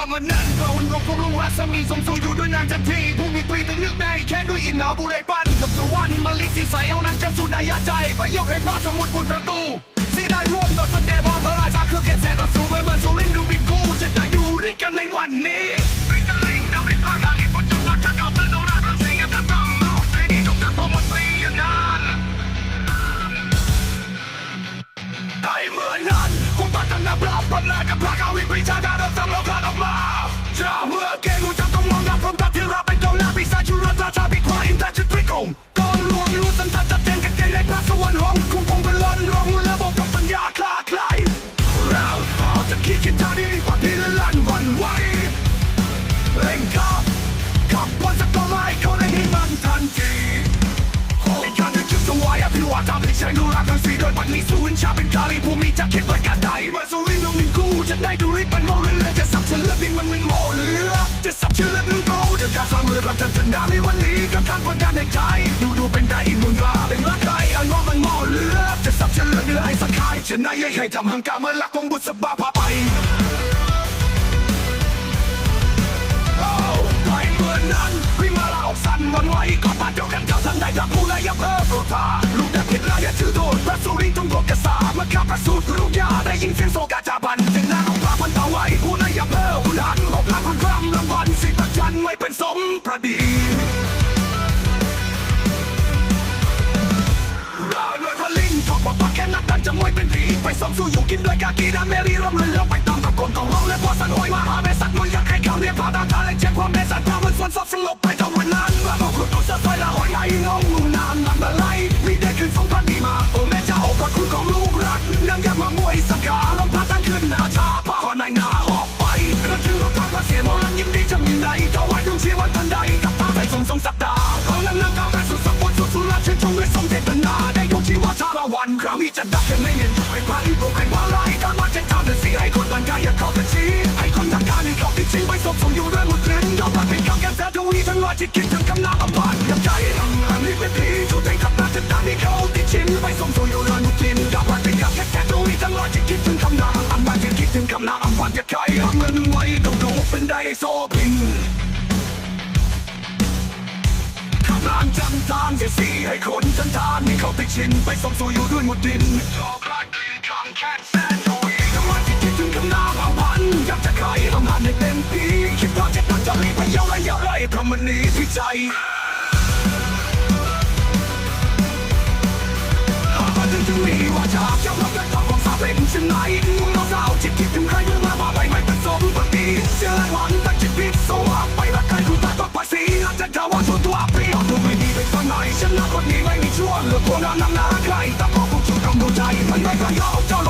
ก็มันนั้นเราลงพวกลุงรัศมีสมสู่อยู่ด้วยนางจันทีผู้มีปรีตึงนึกในแค่ด้วยอินเนาบุเรปันกับสวรรค์มาลิสีใสเอานั้นจำสุดายาใจไปยกให้พระสมุทรบุญประตูสีได้ร่วมต่อสเตบอลพระราชาเครือเกษตรสู่เหมือนสุรินทร์ดูบิกูจะได้อยู่ด้วยกันในวันนี้ กันนับรับพันแรกกับพระกวิปริชาดาเราทำเราพลาดออกมาจะเมื่อเก่งรู้จักต้องมองนับพร้อมตัดที่รับเป็นเจ้าหน้าปีศาจชุรราชาพิควายอินทร์จุดตริกงก่อนลวงรู้สันทัดจัดเจนกันเกณฑ์ในพระสวรรค์ห้องคงคงเป็นล้นรองระบบกับสัญญาคลาคลายเราพอจะคิดคิดทางนี้วันนี้ละลั่นวันไหวเร่งขับขับวันสักตัวไม้เขาได้ให้มันทันทีในการนึกถึงถวายอภิวาทำให้ใช้ดูรักทั้งสี่โดยวันนี้สู้นชาเป็นกาลีผู้มีจะคิดไว้กันใดเมื่อสู้วินลงหนึ่งกู จะได้ดูริบเป็นโมเรือจะสับเชือกดินมันเป็นโมเรือจะสับเชือกหนึ่งกูจะการสร้างเรือกับท่านชนะในวันนี้กับการประกันในใจดูดูเป็นได้อีกมึงว่าเป็นรักใครอันว่ามันโมเรือจะสับเชือกเรือให้สักายชนะยังให้ทำหังกาเมื่อรักของบุษบาพาไปไปเมื่อนั้นวิ่งมาลาออกสั่นวันไหวก่อนผ่านเดียวกันเจ้าสันได้ดับผู้และยับเพิ่มโปรธาลูกแต่ผิดลายถือโทษพระสุรินทร์จงโกกษาเมื่อข้าประสูติลูกยาได้ยินเสียงโซกาจาบัน ม่เป็นสมพระดีเราด้วยพลินทอกบอกว่าแค่นักดันจะมวยเป็นผีไปสมสู้อยู่กินด้วยกากีนาเมรีร่วมเรือไปตามกับคนของเราและพอสันหอยมาหาเมสั คราวนี้จะดับยังไม่เห็นไอ้พระที่ปลุกให้มาไล่การมาเจ็ดทางเดินสีให้คนบรรยายอย่าเข้าเป็นชีให้คนทางการให้เขาติดชิงไปสบสมอยู่ด้วยหมดเรนยอมรับเป็นคำแก้แท้ทวีทั้งร้อยที่คิดถึงคำนาอำพันยังใจทำงานนี่เป็นดีทุกใจขับมาจะตามให้เขาติดชิงไปสมสู่อยู่ด้วยหมดทินยอมรับเป็นคำแก้แท้ทวีทั้งร้อยที่คิดถึงคำนาอำพันที่คิดถึงคำนาอำพันจะใครทำเงินไว้ต้องดูเป็นได้โซพินกำลังจำทางเสียสีให้คน เขาติดชินไปซ้อมสู่อยู่ด้วยหมดดินทรักดินคำแค่แสนโดยกำลังที่คิดถึงคำนาเผ่าพันอยากจะใครทำงานให้เต็มที่คิดว่าจะตั้งจะรีไปยาว์และยาวไรเพราะมันนี้ที่ใจหากว่าถึงจะมีว่าจะเจ้ารับและต้องของสาเป็นเช่นไหน วนเหลือพวกนั้นนำหน้าใครแต่พอผู้ชุดต้องดูใจมันไม่เคยยอมเจ้าลงกา